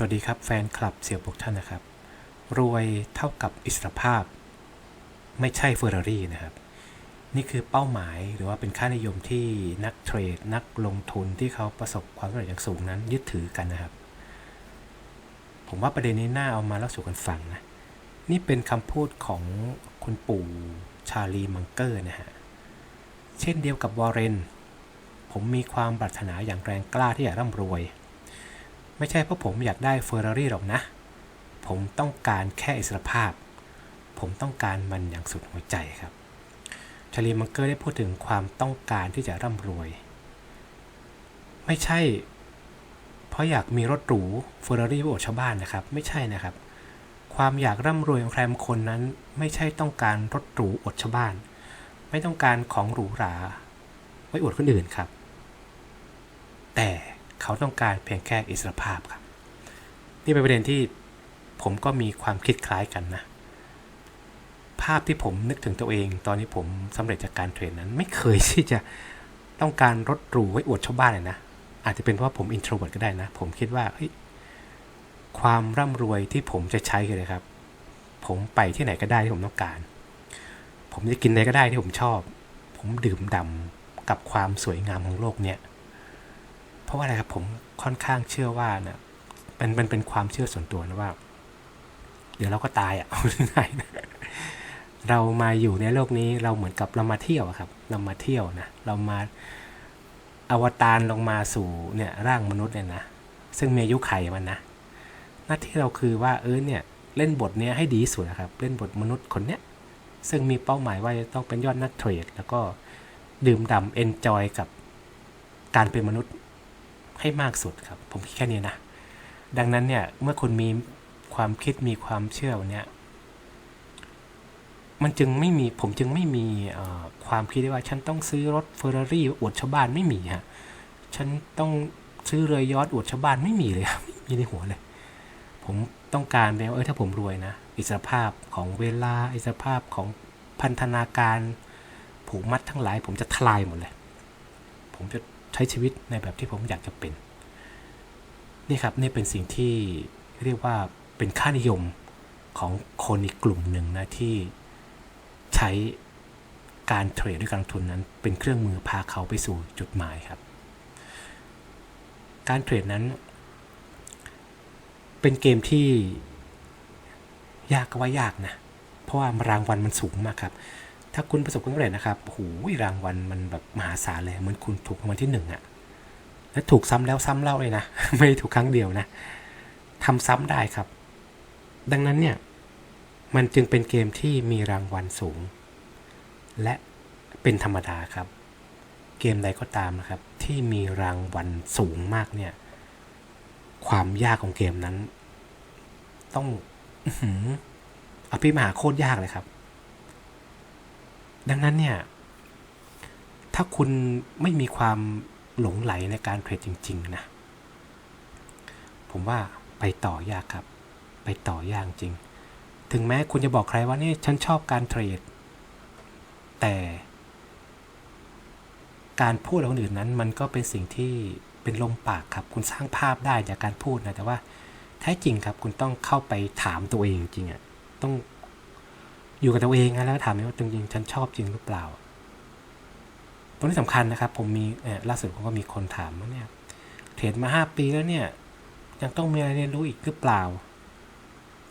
สวัสดีครับแฟนคลับเสี่ยวบกท่านนะครับ รวยเท่ากับอิสรภาพ ไม่ใช่เฟอร์รารี่นะครับ นี่คือเป้าหมายหรือว่าเป็นค่านิยมที่นักเทรด นักลงทุนที่เขาประสบความสำเร็จอย่างสูงนั้นยึดถือกันนะครับ ผมว่าประเด็นนี้น่าเอามาเล่าสู่กันฟังนะ นี่เป็นคำพูดของคุณปู่ชาลีมังเกอร์นะฮะ เช่นเดียวกับวอร์เรน ผมมีความปรารถนาอย่างแรงกล้าที่อยากร่ำรวย ไม่ใช่เพราะผมอยากได้เฟอร์รารี่หรอกนะ ผมต้องการแค่อิสรภาพ ผมต้องการมันอย่างสุดหัวใจครับ ชาลีมังเกอร์ได้พูดถึงความต้องการที่จะร่ำรวย ไม่ใช่ เพราะอยากมีรถหรูเฟอร์รารี่โอดชาวบ้านนะครับ ไม่ใช่นะครับ ความอยากร่ำรวยของใครบางคนนั้น ไม่ใช่ต้องการรถหรูอดชาวบ้าน ไม่ต้องการของหรูหรา ไว้อวดคนอื่นครับ แต่ เขาต้องการเพียงแค่อิสรภาพครับ นี่เป็นประเด็นที่ผมก็มีความคิดคล้ายกันนะ ภาพที่ผมนึกถึงตัวเอง ตอนนี้ผมสำเร็จจากการเทรดนั้นไม่เคยที่จะต้องการรถหรูไว้อวดชาวบ้านเลยนะ อาจจะเป็นเพราะว่าผมอินโทรเวิร์ดก็ได้นะ ผมคิดว่าความร่ำรวยที่ผมจะใช้คืออะไรครับ ผมไปที่ไหนก็ได้ที่ผมต้องการ ผมจะกินอะไรก็ได้ที่ผมชอบ ผมดื่มด่ำกับความสวยงามของโลกเนี่ย เพราะว่าอะไรครับผมค่อนข้างเชื่อว่านะเป็นเป็นเป็นความเชื่อส่วนตัวนะว่า เดี๋ยวเราก็ตายอะ่ะเอาง่ายๆนเรามาอยู่ในโลกนี้เราเหมือนกับเรามาเที่ยวครับ เรามาเที่ยวนะเรามาอวตารลงมาสู่เนี่ยร่างมนุษย์เนี่ยนะซึ่งมีอายุไขมันนะหน้าที่เราคือว่าเออเนี่ยเล่นบทเนี้ยให้ดีสุดนะครับ เล่นบทมนุษย์คนเนี้ยซึ่งมีเป้าหมายว่าจะต้องเป็นยอดนักเทรด แล้วก็ดื่มด่ำเอนจอยกับการเป็นมนุษย์ ให้มากสุดครับ ผมคิดแค่นี้นะ ดังนั้นเนี่ย เมื่อคุณมีความคิดมีความเชื่อเนี้ยมันจึงไม่มี ผมจึงไม่มีความคิดได้ว่า ฉันต้องซื้อรถเฟอร์รารี่อวดชาวบ้านไม่มีฮะ ฉันต้องซื้อเรือยอชต์อวดชาวบ้านไม่มีเลยครับไม่มีในหัวเลย ผมต้องการไปว่าเออถ้าผมรวยนะ อิสรภาพของเวลา อิสรภาพของพันธนาการผูกมัดทั้งหลาย ผมจะทลายหมดเลย ผมจะ ช้ชีวิตในแบบที่ผมอยากจะเป็น นี่ครับนี่เป็นสิ่งที่เรียกว่าเป็นค่านิยมของคนอีกกลุ่มหนึ่งนะที่ใช้การเทรดด้วยการลงทุนนั้น เป็นเครื่องมือพาเขาไปสู่จุดหมายครับ การเทรดนั้น เป็นเกมที่ยากก็ว่ายากนะ เพราะว่ารางวัลมันสูงมากครับ ถ้าคุณประสบความสำเร็จนะครับโอ้โหรางวัลมันแบบมหาศาลเลยเหมือนคุณถูกรางวัลที่หนึ่งอะและถูกซ้ำแล้วซ้ำเล่าเลยนะ ไม่ถูกครั้งเดียวนะทำซ้ำได้ครับ ดังนั้นเนี่ย มันจึงเป็นเกมที่มีรางวัลสูง และเป็นธรรมดาครับ เกมใดก็ตามนะครับ ที่มีรางวัลสูงมากเนี่ย ความยากของเกมนั้น ต้องอื้อหืออภิมหาโคตรยากเลยครับ ดังนั้นเนี่ย ถ้าคุณไม่มีความหลงไหลในการเทรดจริง ๆ นะ ผมว่าไปต่อยากครับ ไปต่อยากจริง ถึงแม้คุณจะบอกใครว่านี่ฉันชอบการเทรด แต่การพูดของคนอื่นนั้นมันก็เป็นสิ่งที่เป็นลมปากครับ คุณสร้างภาพได้จากการพูดนะ แต่ว่าแท้จริงครับคุณต้องเข้าไปถามตัวเองจริงๆอะต้อง อยู่กับตัวเองนะแล้วถามว่าจริงๆฉันชอบจริงหรือเปล่า ตรงนี้สำคัญนะครับ ผมมีเล่าสุดผมก็มีคนถามว่าเนี่ยเทรดมาห้าปีแล้วเนี่ย ยังต้องมีอะไรเรียนรู้อีกหรือเปล่า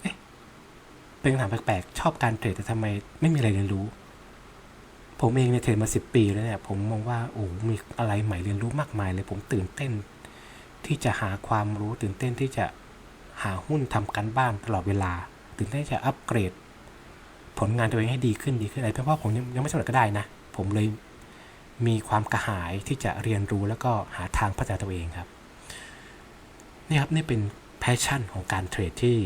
เอ๊ะเป็นคำถามแปลกๆชอบการเทรดแต่ทำไมไม่มีอะไรเรียนรู้ ผมเองเนี่ยเทรดมาสิบปีแล้วเนี่ยผมมองว่าโอ้มีอะไรใหม่เรียนรู้มากมายเลย ผมตื่นเต้น ที่จะหาความรู้ตื่นเต้นที่จะหาหุ้นทำกันบ้านตลอดเวลา ตื่นเต้นที่จะอัปเกรด ผลงานตัวเองให้ดีขึ้นดีขึ้นอะไรเพราะว่าผมยังยังไม่สำเร็จก็ได้นะ ผมเลยมีความกระหายที่จะเรียนรู้แล้วก็หาทางพัฒนาตัวเองครับนี่ครับนี่เป็นแพชชั่นของการเทรดที่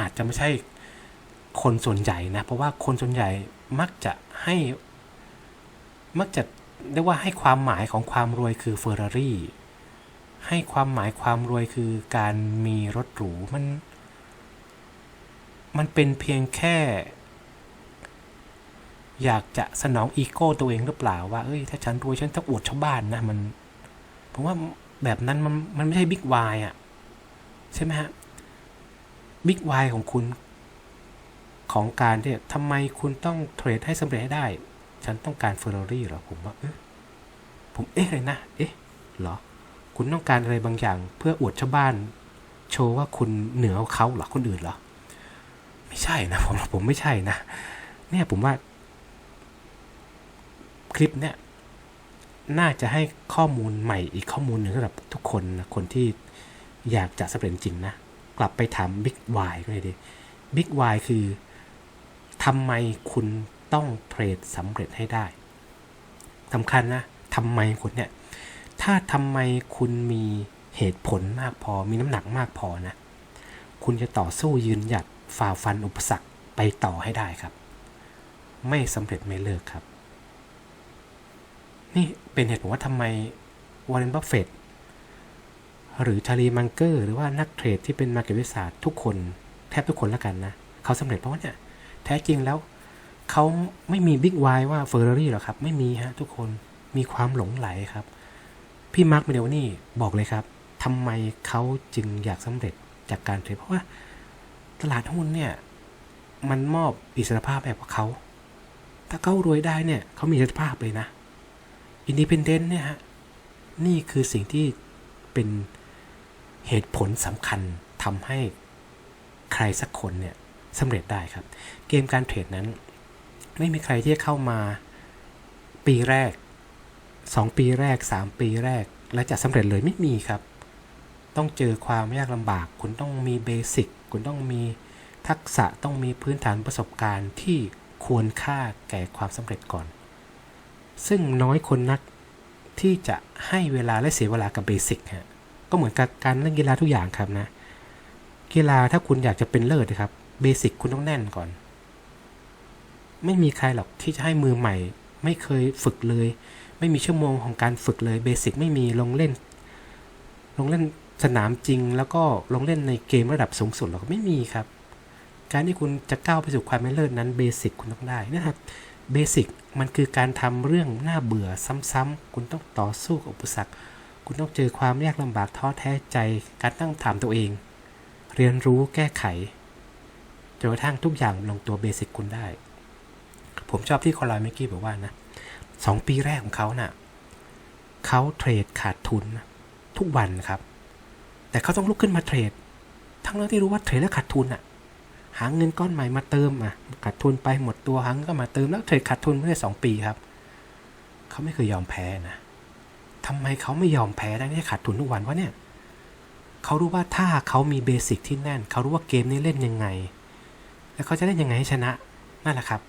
อาจจะไม่ใช่คนส่วนใหญ่นะ เพราะว่าคนส่วนใหญ่มักจะให้ มักจะเรียกว่าให้ความหมายของความรวยคือเฟอร์รารี่ให้ความหมายความรวยคือการมีรถหรูมัน มันเป็นเพียงแค่ อยากจะสนองอีโก้ตัวเองหรือเปล่าว่าเอ้ยถ้าฉันรวยฉันต้องอวดชาวบ้านนะมันผมว่าแบบนั้นมันมันไม่ใช่บิ๊กวายอะ ใช่ไหมฮะบิ๊กวายของคุณ ของการที่ทำไมคุณต้องเทรดให้สำเร็จให้ได้ ฉันต้องการเฟอร์รารี่เหรอผมว่าเอ๊ะผมเอ๊ะเลยนะ เอ๊ะเหรอ คุณต้องการอะไรบางอย่าง เพื่ออวดชาวบ้าน โชว์ว่าคุณเหนือกว่าเขาเหรอคนอื่นเหรอ ไม่ใช่นะผมผมไม่ใช่นะ เนี่ยผมว่า คลิปเนี่ย น่าจะให้ข้อมูลใหม่อีกข้อมูลหนึ่งสำหรับทุกคนนะคนที่อยากจะสำเร็จจริงนะ กลับไปถาม Big Y ก็เลยดี Big Y คือทำไมคุณต้องเทรดสำเร็จให้ได้สำคัญนะทำไมคุณเนี่ย ถ้าทำไมคุณมีเหตุผลมากพอ มีน้ำหนักมากพอนะ คุณจะต่อสู้ยืนหยัด ฝ่าฟันอุปสรรคไปต่อให้ได้ครับ ไม่สำเร็จไม่เลิกครับ นี่เป็นเหตุผลว่าทำไมวอร์เรนบัฟเฟตหรือชาลีมังเกอร์ หรือว่านักเทรดที่เป็นมาร์เก็ตวิสาสทุกคนแทบทุกคนแล้วกันนะ เขาสำเร็จเพราะว่าเนี่ย แท้จริงแล้วเขาไม่มีบิ๊กไวว่าเฟอร์รารี่หรอกครับ ไม่มีฮะทุกคนมีความหลงไหลครับ พี่มาร์คเมเดลนี่บอกเลยครับทำไมเขาจึงอยากสำเร็จจากการเทรดเพราะว่า ตลาดหุ้นเนี่ย มันมอบอิสรภาพแบบกับเขา ถ้าเขารวยได้เนี่ยเขามีอิสรภาพเลยนะอินดิเพนเดนต์เนี่ยฮะ นี่คือสิ่งที่เป็นเหตุผลสำคัญทำให้ใครสักคนเนี่ยสำเร็จได้ครับ เกมการเทรดนั้น ไม่มีใครที่จะเข้ามาปีแรก 2 ปีแรก 3 ปีแรก และจะสำเร็จเลยไม่มีครับ ต้องเจอความยากลำบาก คุณต้องมีเบสิก คุณต้องมีทักษะต้องมีพื้นฐานประสบการณ์ที่ควรค่าแก่ความสำเร็จก่อน ซึ่งน้อยคนนักที่จะให้เวลาและเสียเวลากับเบสิกฮะก็เหมือนกับการเล่นกีฬาทุกอย่างครับนะ กีฬาถ้าคุณอยากจะเป็นเลิศนะครับเบสิกคุณต้องแน่นก่อน ไม่มีใครหรอกที่จะให้มือใหม่ ไม่เคยฝึกเลย ไม่มีชั่วโมงของการฝึกเลยเบสิกไม่มีลงเล่น ลงเล่น สนามจริงแล้วก็ลงเล่นในเกมระดับสูงสุดหรอกไม่มีครับ การที่คุณจะก้าวไปสู่ความเป็นเลิศนั้นเบสิกคุณต้องได้นะครับเบสิกมันคือการทำเรื่องน่าเบื่อซ้ำๆคุณต้องต่อสู้กับอุปสรรค คุณต้องเจอความยากลำบากท้อแท้ใจ การตั้งถามตัวเอง เรียนรู้แก้ไขจนกระทั่งทุกอย่างลงตัวเบสิกคุณได้ ผมชอบที่คอลาเมกี้บอกว่านะสองปีแรกของเขานะ่ะเขาเทรดขาดทุนทุกวันครับ แต่เขาต้องลุกขึ้นมาเทรด ทั้งเรื่องที่รู้ว่าเทรดแล้วขาดทุนอะ หาเงินก้อนใหม่มาเติมอะขาดทุนไปหมดตัวหาเงินก็มาเติมแล้วเทรดขาดทุนเมื่อสองปีครับ เขาไม่เคยยอมแพ้นะทำไมเขาไม่ยอมแพ้ได้ที่ขาดทุนทุกวันวะเนี่ยเขารู้ว่าถ้าเขามีเบสิกที่แน่น เขารู้ว่าเกมนี้เล่นยังไง แล้วเขาจะเล่นยังไงให้ชนะนั่นแหละครับ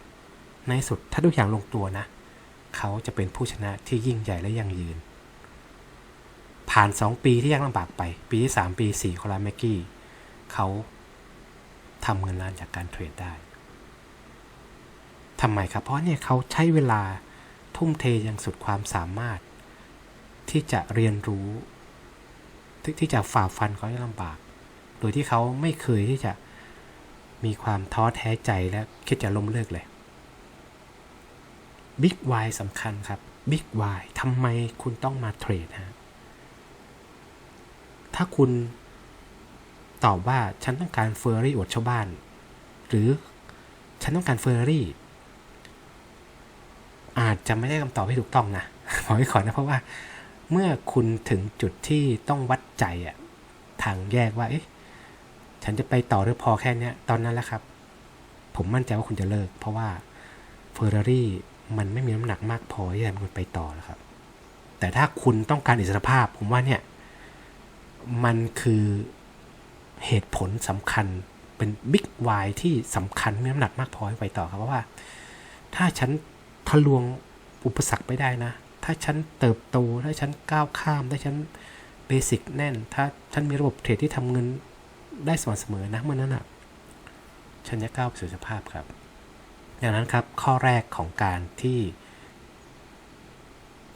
ในสุดถ้าทุกอย่างลงตัวนะ เขาจะเป็นผู้ชนะที่ยิ่งใหญ่และยั่งยืน ผ่าน 2 ปีที่ยากลำบากไป ปีที่ 3 ปี4คอลาเมกี้เขาทำเงินล้านจากการเทรดได้ทำไมครับ เพราะเนี่ยเขาใช้เวลาทุ่มเทอย่างสุดความสามารถ ที่จะเรียนรู้ ที่จะฝ่าฟันเขาให้ลำบาก โดยที่เขาไม่เคยที่จะมีความท้อแท้ใจและคิดจะล้มเลิกเลยบิ๊กวสำคัญครับบิ๊กวทำไมคุณต้องมาเทรดฮะ ถ้าคุณตอบว่าฉันต้องการเฟอร์รี่อวดชาวบ้าน หรือฉันต้องการเฟอร์รี่ อาจจะไม่ได้คำตอบที่ถูกต้องนะขอให้ขอนะเพราะว่า เมื่อคุณถึงจุดที่ต้องวัดใจอะทางแยกว่า เอ๊ะ ฉันจะไปต่อหรือพอแค่เนี้ยตอนนั้นแหละครับ ผมมั่นใจว่าคุณจะเลิก เพราะว่าเฟอร์รารี่มันไม่มีน้ำหนักมากพอที่จะมันไปต่อแล้วครับ แต่ถ้าคุณต้องการอิสรภาพ ผมว่าเนี่ย มันคือเหตุผลสำคัญเป็นบิ๊กวายที่สำคัญมีน้ำหนักมากพอให้ไปต่อครับเพราะว่า ถ้าฉันทะลวงอุปสรรคไปได้นะ ถ้าฉันเติบโต ถ้าฉันก้าวข้าม ถ้าฉันเบสิกแน่น ถ้าฉันมีระบบเทรดที่ทำเงินได้สม่ำเสมอนะเมื่อนั้นอะฉันจะก้าวไปสู่สภาพครับ ดังนั้นครับข้อแรกของการที่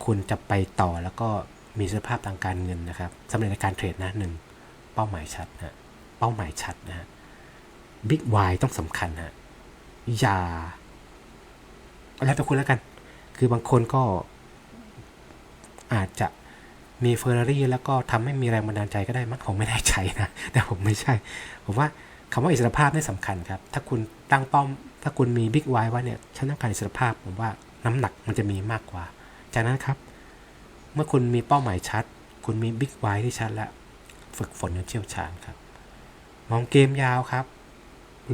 คุณจะไปต่อแล้วก็ มีสภาพทางการเงินนะครับสำเร็จในการเทรดนะหนึ่งเป้าหมายชัดนะเป้าหมายชัดนะฮะบิ๊กวต้องสำคัญฮะอย่าแล้วแต่คุณแล้วกัน คือบางคนก็อาจจะมีเฟอร์รารี่แล้วก็ทำให้มีแรงบันดาลใจก็ได้มั้งผมไม่แน่ใจนะ แต่ผมไม่ใช่ ผมว่าคำว่าอิสรภาพนี่สำคัญครับ ถ้าคุณตั้งเป้อม ถ้าคุณมีบิ๊กไวว่าเนี่ยฉันต้องการอิสรภาพ ผมว่าน้ำหนักมันจะมีมากกว่า จากนั้นครับ เมื่อคุณมีเป้าหมายชัด คุณมีบิ๊กไวที่ชัดแล้ว ฝึกฝนจนเชี่ยวชาญครับ มองเกมยาวครับ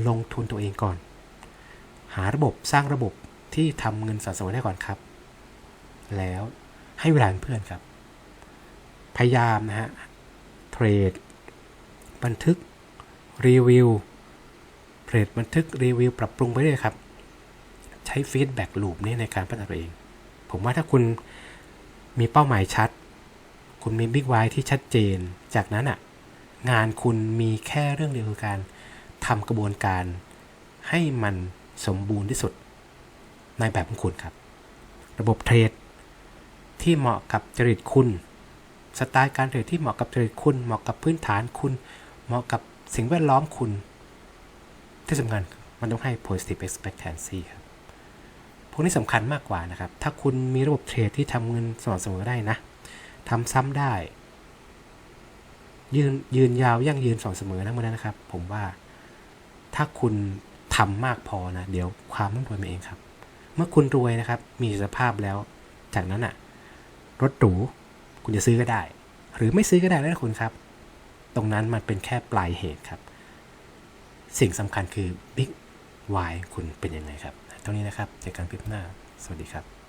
ลงทุนตัวเองก่อน หาระบบสร้างระบบที่ทำเงินสะสมได้ก่อนครับ แล้วให้เวลาเพื่อนครับ พยายามนะฮะ เทรด บันทึก รีวิว เทรดบันทึกรีวิว ปรับปรุงไปเรื่อยครับ ใช้ฟีดแบ็กลูปนี้ในการพัฒนาตัวเอง ผมว่าถ้าคุณ มีเป้าหมายชัด คุณมีบิ๊กไวที่ชัดเจน จากนั้นอะ งานคุณมีแค่เรื่องเดียวคือการทำกระบวนการ ให้มันสมบูรณ์ที่สุด ในแบบของคุณครับ ระบบเทรดที่เหมาะกับจริตคุณ สไตล์การเทรดที่เหมาะกับจริตคุณ เหมาะกับพื้นฐานคุณ เหมาะกับสิ่งแวดล้อมคุณ ที่สำคัญมันต้องให้ positive expectancy ครับ พวกนี้สำคัญมากกว่านะครับ ถ้าคุณมีระบบเทรดที่ทำเงินสม่ำเสมอได้นะทำซ้ำได้ ยืนยืนยาวยั่งยืนสม่ำเสมอนะเมื่อนั้นนะครับ ผมว่าถ้าคุณทำมากพอนะ เดี๋ยวความร่ำรวยมาเองครับ เมื่อคุณรวยนะครับ มีสภาพแล้ว จากนั้นอะรถหรูคุณจะซื้อก็ได้ หรือไม่ซื้อก็ได้นะคุณครับ ตรงนั้นมันเป็นแค่ปลายเหตุครับ สิ่งสำคัญคือบิ๊กวายคุณเป็นยังไงครับ ตรงนี้นะครับเจอกันคลิปหน้า สวัสดีครับ